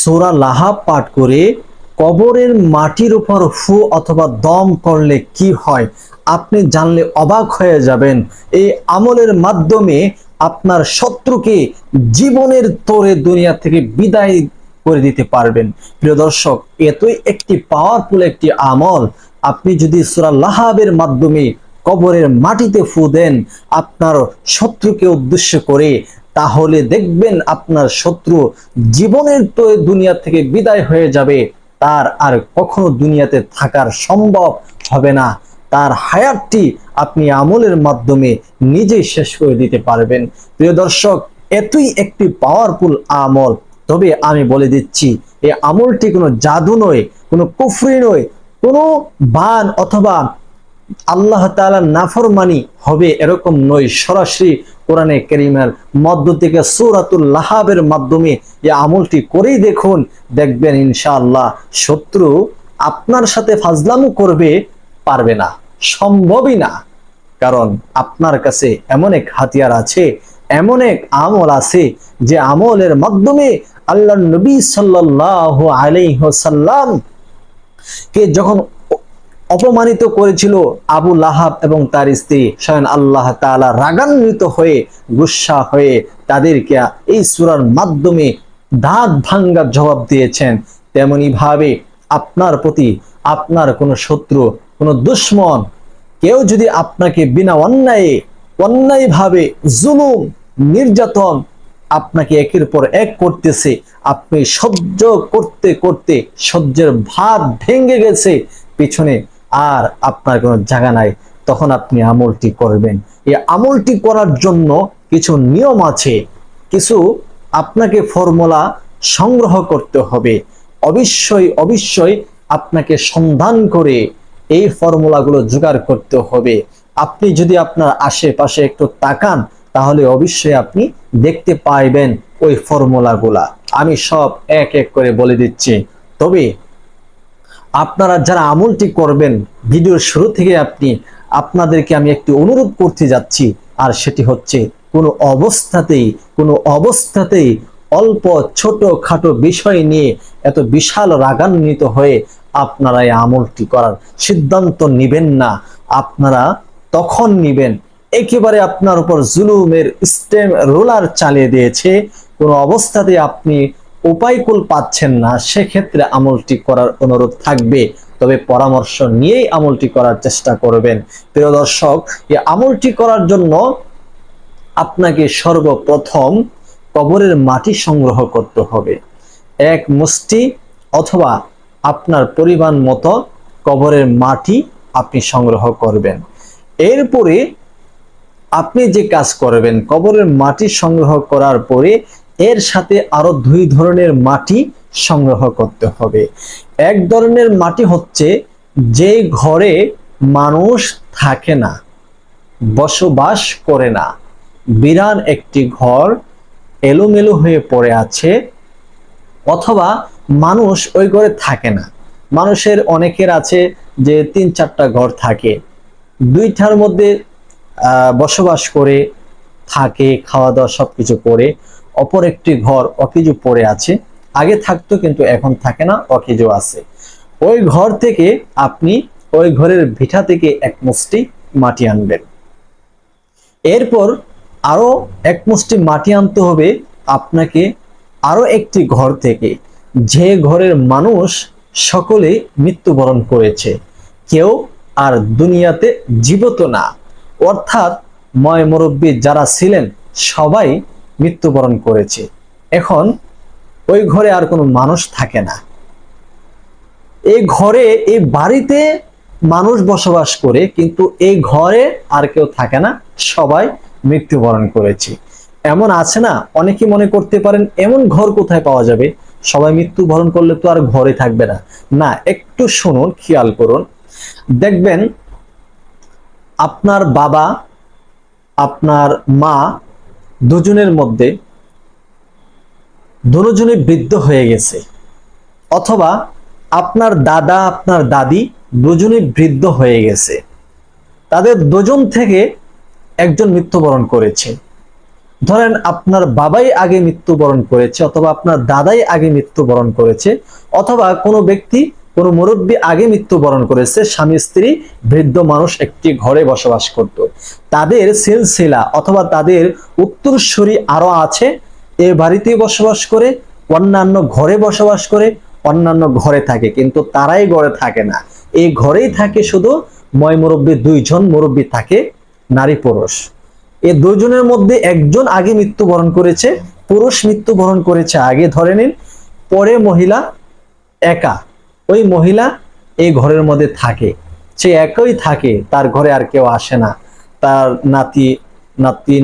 সোরা লাহাব পাঠ করে কবরের মাটির উপর ফু অথবা দম করলে কি হয়? আপনি জানলে অবাক হয়ে যাবেন। এই আমলের মাধ্যমে আপনার শত্রুকে জীবনের তোরে দুনিয়া থেকে বিদায় করে দিতে পারবেন। প্রিয় দর্শক, এতই একটি পাওয়ারফুল একটি আমল। আপনি যদি সুরা লাহাবের মাধ্যমে কবরের মাটিতে ফু দেন, আপনার শত্রুকে উদ্দেশ্য করে তাহলে দেখবেন আপনার শত্রু জীবনের তো দুনিয়া থেকে বিদায় হয়ে যাবে। তার আর কখনো দুনিয়াতে থাকার সম্ভব হবে না। তার হায়াতটি আপনি আমলের মাধ্যমে নিজেই শেষ করে দিতে পারবেন। প্রিয় দর্শক, এতই একটি পাওয়ারফুল আমল। তবে আমি বলে দিচ্ছি, এই আমলটি কোনো জাদু নয়, কোনো কুফরি নয়, কোনো বান অথবা আল্লাহ তাআলা নাফরমানি হবে এরকম নয়। সরাসরি কোরআনে কেরিমের মধ্য থেকে সূরাতুল মাধ্যমে এই আমলটি করেই দেখুন, দেখবেন ইনশাআল্লাহ শত্রু আপনার সাথে ফাজলামু করবে, পারবে না, সম্ভবই না। কারণ আপনার কাছে এমন এক হাতিয়ার আছে, এমন এক আমল আছে যে আমলের মাধ্যমে আল্লাহ নবী সাল্লাল্লাহু আলাইহি ওয়াসাল্লাম কে যখন অপমানিত করেছিল আবু লাহাব এবং তার স্ত্রী। স্বয়ং আল্লাহ তাআলা রাগান্বিত হয়ে, গুসা হয়ে তাদেরকে এই সূরার মাধ্যমে দাঁত ভাঙ্গার জবাব দিয়েছেন। তেমনি ভাবে আপনার প্রতি আপনার কোনো শত্রু, কোনো দুশ্মন, কেউ যদি আপনাকে বিনা অন্যায়ে, অন্যায়ভাবে জুলুম, নির্যাতন আপনাকে একের পর এক করতেছে, আপনি সহ্য করতে করতে সহ্যের ভাত ভেঙে গেছে, পিছনে আর আপনার কোনো জায়গা নাই, তখন আপনি আমলটি করবেন। এই আমলটি করার জন্য কিছু নিয়ম আছে, কিছু আপনাকে ফর্মুলা সংগ্রহ করতে হবে। অবশ্যই অবশ্যই আপনাকে সন্ধান করে এই ফর্মুলাগুলো জোগাড় করতে হবে। আপনি যদি আপনার আশেপাশে একটু তাকান, তাহলে অবশ্যই আপনি দেখতে পাইবেন ওই ফর্মুলাগুলা। আমি সব এক এক করে বলে দিচ্ছি। তবে আপনারা যারা আমলটি করবেন, ভিডিওর শুরু থেকে আপনি, আপনাদেরকে আমি একটি অনুরোধ করতে যাচ্ছি, আর সেটি হচ্ছে, কোনো অবস্থাতেই কোনো অবস্থাতেই অল্প ছোট খাটো বিষয় নিয়ে এত বিশাল রাগান্বিত হয়ে আপনারা এই আমলটি করার সিদ্ধান্ত নিবেন না। আপনারা তখন নিবেন। একেবারে আপনার উপর জুলুমের স্টেম রোলার চালিয়ে দিয়েছে। কোনো অবস্থাতে আপনি উপায়কুল পাচ্ছেন না, সেক্ষেত্রে আমলটি করার অনুরোধ থাকবে। তবে পরামর্শ নিয়েই আমলটি করার চেষ্টা করবেন। প্রিয় দর্শক, এই আমলটি করার জন্য আপনাকে সর্বপ্রথম কবরের মাটি সংগ্রহ করতে হবে। এক মুষ্টি অথবা আপনার পরিমাণ মতো কবরের মাটি আপনি সংগ্রহ করবেন। এরপরে আপনি যে কাজ করবেন, কবরের মাটি সংগ্রহ করার পরে এর সাথে আরও দুই ধরনের মাটি সংগ্রহ করতে হবে। এক ধরনের মাটি হচ্ছে যে ঘরে মানুষ থাকে না, বসবাস করে না। বিরান একটি ঘর এলোমেলো হয়ে পড়ে আছে, অথবা মানুষ ওই ঘরে থাকে না। মানুষের অনেকের আছে যে তিন চারটা ঘর থাকে, দুইটার মধ্যে বসবাস করে, থাকে খাওয়া দাওয়া সবকিছু করে। অপর একটি ঘর অকিজু পড়ে আছে। আগে থাকতো কিন্তু এখন থাকে না, অকিজু আছে। ওই ঘর থেকে আপনি ওই ঘরের ভিটা থেকে এক মুষ্টি মাটি আনবেন। এরপর আরও এক মুষ্টি মাটি আনতে হবে আপনাকে আরও একটি ঘর থেকে। যে ঘরের মানুষ সকলে মৃত্যুবরণ করেছে। কেউ আর দুনিয়াতে জীবিত না। অর্থাৎ ময় মুরব্বী যারা ছিলেন, সবাই মৃত্যুবরণ করেছে। এখন ওই ঘরে আর কোনো মানুষ থাকে না। এই ঘরে, এই বাড়িতে মানুষ বসবাস করে, কিন্তু এই ঘরে আর কেউ থাকে না। সবাই মৃত্যুবরণ করেছে। এমন আছে না অনেকে মনে করতে পারেন এমন ঘর কোথায় পাওয়া যাবে? সবাই মৃত্যুবরণ করলে তো আর ঘরে থাকবে না। না, একটু শুনুন, খেয়াল করুন। দেখবেন, আপনার বাবা, আপনার মা দুজনের মধ্যে দুজনে বৃদ্ধ হয়ে গেছে। অথবা আপনার দাদা, আপনার দাদি দুজনে বৃদ্ধ হয়ে গেছে। তাদের দুজন থেকে একজন মৃত্যুবরণ করেছে। ধরেন আপনার বাবাই আগে মৃত্যুবরণ করেছে, অথবা আপনার দাদাই আগে মৃত্যুবরণ করেছে, অথবা কোনো ব্যক্তি কোনো মুরব্বী আগে মৃত্যুবরণ করেছে, স্বামী, স্ত্রী, বৃদ্ধ মানুষ একটি ঘরে বসবাস করত। তাদের সিলসিলা অথবা তাদের উত্তরসূরি আরও আছে, এ বাড়িতে বসবাস করে, অন্যান্য ঘরে বসবাস করে, অন্যান্য ঘরে থাকে, কিন্তু তারাই ঘরে থাকে না। এই ঘরেই থাকে শুধু ময় মুরব্বী দুইজন, মুরব্বী থাকে নারী পুরুষ। এ দুজনের মধ্যে একজন আগে মৃত্যুবরণ করেছে, পুরুষ মৃত্যুবরণ করেছে আগে ধরে নিন, পরে মহিলা একা। ওই মহিলা এই ঘরের মধ্যে থাকে। সে একই থাকে, তার ঘরে আর কেউ আসে না। তার নাতি নাতি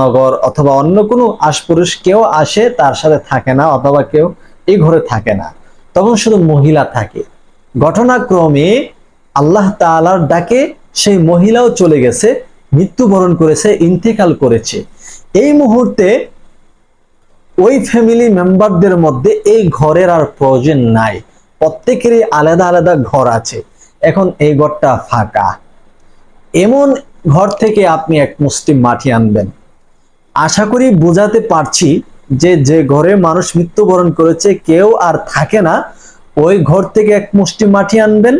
নগর অথবা অন্য কোনো আশপুরুষ কেউ আসে, তার সাথে থাকে না অথবা কেউ এই ঘরে থাকে না। তখন শুধু মহিলা থাকে। ঘটনাক্রমে আল্লাহ তাআলার ডাকে সেই মহিলাও চলে গেছে, মৃত্যুবরণ করেছে, ইন্তেকাল করেছে। এই মুহূর্তে ওই ফ্যামিলি মেম্বারদের মধ্যে এই ঘরের আর প্রয়োজন নাই। প্রত্যেকেরই আলাদা আলাদা ঘর আছে। এখন এই ঘরটা ফাঁকা। এমন ঘর থেকে আপনি এক মুষ্টি মাটি আনবেন। আশা করি বোঝাতে পারছি যে যে ঘরে মানুষ মৃত্যুবরণ করেছে, কেউ আর থাকে না, ওই ঘর থেকে এক মুষ্টি মাটি আনবেন।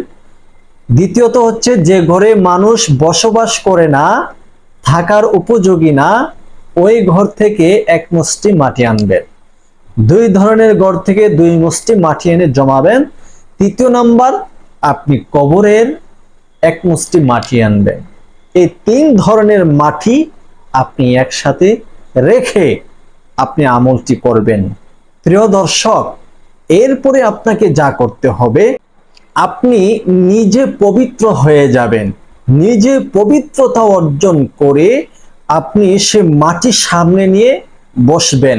দ্বিতীয়ত হচ্ছে যে ঘরে মানুষ বসবাস করে না, থাকার উপযোগী না, ওই ঘর থেকে এক মুষ্টি মাটি আনবেন। দুই ধরনের গড় থেকে দুই মুষ্টি মাটি এনে জমাবেন। তৃতীয় নাম্বার, আপনি কবরের এক মুষ্টি মাটি আনবেন। এই তিন ধরনের মাটি আপনি একসাথে রেখে আপনি আমলটি করবেন। প্রিয় দর্শক, এরপরে আপনাকে যা করতে হবে, আপনি নিজে পবিত্র হয়ে যাবেন। নিজে পবিত্রতা অর্জন করে আপনি সে মাটি সামনে নিয়ে বসবেন।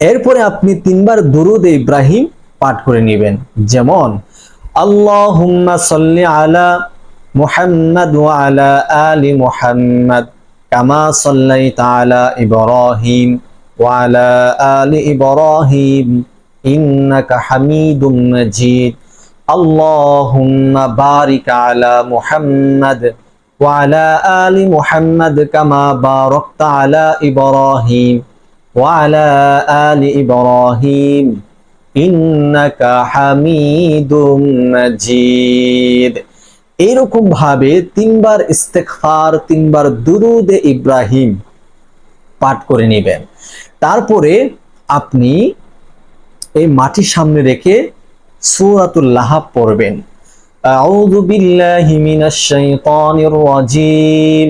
এরপরে আপনি তিনবার দুরুদ ইব্রাহিম পাঠ করে নেবেন। যেমন, আল্লাহুম্মা সাল্লি আলা মুহাম্মাদ ওয়া আলা আলি মুহাম্মাদ কামা সাল্লাইতা আলা ইব্রাহিম ওয়া আলা আলি ইব্রাহিম ইন্নাকা হামিদুম মাজিদ। আল্লাহুম্মা বারিক আলা মুহাম্মাদ ওয়া আলা আলি মুহাম্মাদ কামা বারাকতা আলা ইব্রাহিম وعلى آل إبراهيم إنك حميد مجيد এইরকম ভাবে তিনবার ইস্তেকফার তিনবার দুরুদে ইব্রাহিম পাঠ করে নেবেন তারপরে আপনি এই মাটির সামনে রেখে সূরাতুল লাহাব পড়বেন আউযু বিল্লাহি মিনাশ শাইতানির রাজিম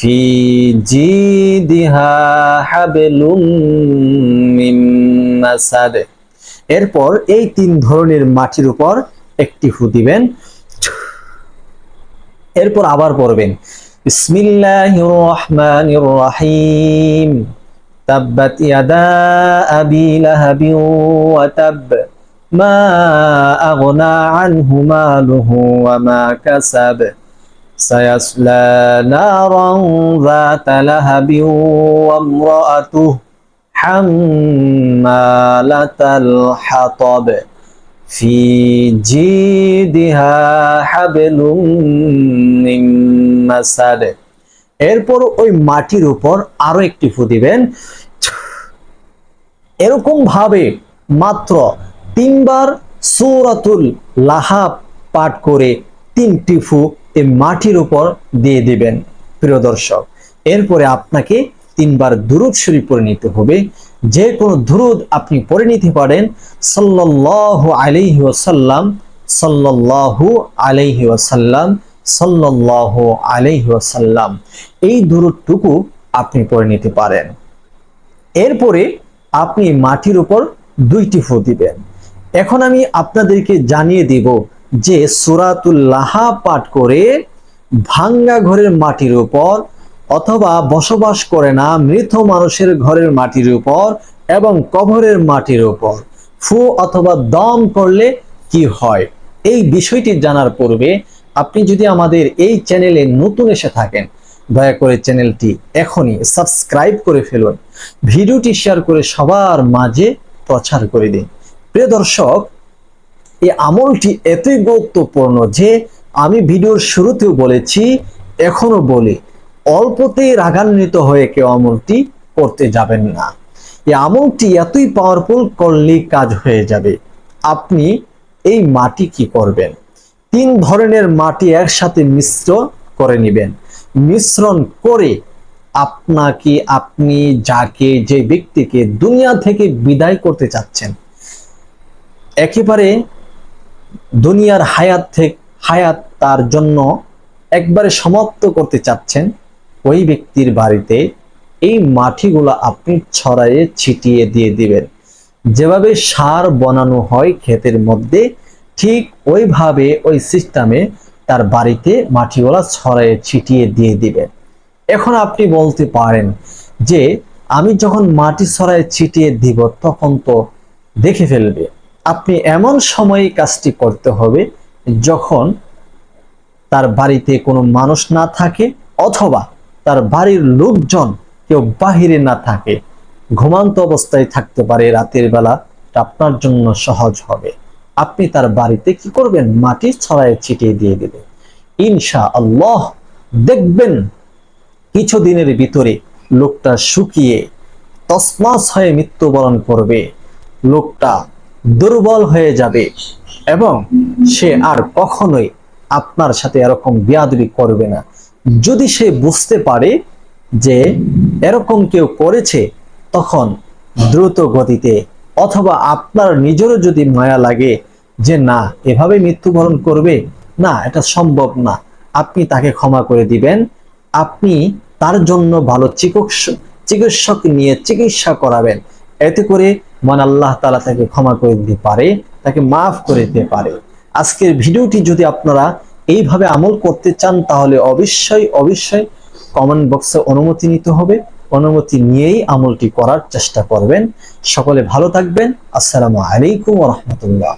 في জিদিহা হাবলুম মিন মাসাদ। এরপর এই তিন ধরনের মাটির উপর একটি হু দিবেন। এরপর আবার পড়বেন, বিসমিল্লাহির রহমানির রহিম। তাব্বাত ইয়াদা আবি লাহাবি ওয়া তাব। মা আগনা আনহু মালুহু ওয়া মা কাসাব। سيصلى نارا ذات لهب وامرأته حمالة الحطب في جيدها حبل من مسد এরপর ওই মাটির উপর আরো একটি ফু দিবেন এরকম ভাবে মাত্র তিনবার সূরাতুল লাহাব পাঠ করে তিনটি ফু এই মাটির উপর দিয়ে দিবেন, প্রিয় দর্শক। এরপরে আপনাকে তিনবার দুরুদ শরীফ পড়ে নিতে হবে। যে কোনো দুরুদ আপনি পড়ে নিতে পারেন, সাল্লাল্লাহু আলাইহি ওয়াসাল্লাম, সাল্লাল্লাহু আলাইহি ওয়াসাল্লাম, সাল্লাল্লাহু আলাইহি ওয়াসাল্লাম। এই দুরুদটুকু আপনি পড়ে নিতে পারেন। এরপরে আপনি মাটির উপর দুইটি ফু দিবেন। এখন আমি আপনাদেরকে জানিয়ে দিব যে সুরাতুল্লাহা পাঠ করে ভাঙ্গা ঘরের মাটির উপর অথবা বসবাস করে না মৃত মানুষের ঘরের মাটির উপর এবং কবরের মাটির উপর। ফু অথবা দম করলে কি হয়? এই বিষয়টি জানার পূর্বে আপনি যদি আমাদের এই চ্যানেলে নতুন এসে থাকেন, দয়া করে চ্যানেলটি এখনই সাবস্ক্রাইব করে ফেলুন। ভিডিওটি শেয়ার করে সবার মাঝে প্রচার করে দিন। প্রিয় দর্শক এই আমলটি এতই গুরুত্বপূর্ণ যে আমি ভিডিওর শুরুতেও বলেছি, এখনও বলি, অল্পতেই রাগান্বিত হয়ে কেউ আমলটি করতে যাবেন না। এই আমলটি এতই পাওয়ারফুল করলেই কাজ হয়ে যাবে। আপনি এই মাটি কি করবেন? তিন ধরনের মাটি একসাথে মিশ্র করে নেবেন। মিশ্রণ করে আপনাকে, আপনি যাকে, যে ব্যক্তিকে দুনিয়া থেকে বিদায় করতে চাচ্ছেন, একেবারে দুনিয়ার হায়াত থেকে হায়াত তার জন্য একবারে সমাপ্ত করতে চাচ্ছেন, ওই ব্যক্তির বাড়িতে এই মাটিগুলো আপনি ছড়াইয়ে ছিটিয়ে দিয়ে দিবেন। যেভাবে সার বানানো হয় ক্ষেতের মধ্যে, ঠিক ওইভাবে ওই সিস্টেমে তার বাড়িতে মাটিগুলা ছড়াইয়ে ছিটিয়ে দিয়ে দিবেন। এখন আপনি বলতে পারেন যে, আমি যখন মাটি ছড়ায় ছিটিয়ে দিব তখন তো দেখে ফেলবে। আপনি এমন সময়ে কাজটি করতে হবে যখন তার বাড়িতে কোনো মানুষ না থাকে অথবা তার বাড়ির লোকজন কেউ বাহিরে না থাকে। ঘুমান্ত অবস্থায় থাকতে পারে, রাতের বেলা আপনার জন্য সহজ হবে। আপনি তার বাড়িতে কি করবেন? মাটি ছড়ায় ছিটিয়ে দিয়ে দেবেন। ইনশা আল্লাহ দেখবেন কিছুদিনের ভিতরে লোকটা শুকিয়ে তসমাস হয়ে মৃত্যুবরণ করবে। লোকটা দুর্বল হয়ে যাবে এবং সে আর কখনোই আপনার সাথে এরকম বিয়াদবি করবে না। যদি সে বুঝতে পারে যে এরকম কেউ করেছে, তখন দ্রুত গতিতে অথবা আপনার নিজেরও যদি মায়া লাগে যে না, এভাবে মৃত্যুবরণ করবে, না, এটা সম্ভব না। আপনি তাকে ক্ষমা করে দিবেন। আপনি তার জন্য ভালো চিকিৎসক চিকিৎসক নিয়ে চিকিৎসা করাবেন। এতে করে মন আল্লাহ তালা তাকে ক্ষমা করে দিতে পারে, তাকে মাফ করে দিতে পারে। আজকের ভিডিওটি যদি আপনারা এইভাবে আমল করতে চান, তাহলে অবশ্যই অবশ্যই কমেন্ট বক্সে অনুমতি নিতে হবে। অনুমতি নিয়েই আমলটি করার চেষ্টা করবেন। সকলে ভালো থাকবেন। আসসালামু আলাইকুম রহমতুল্লাহ।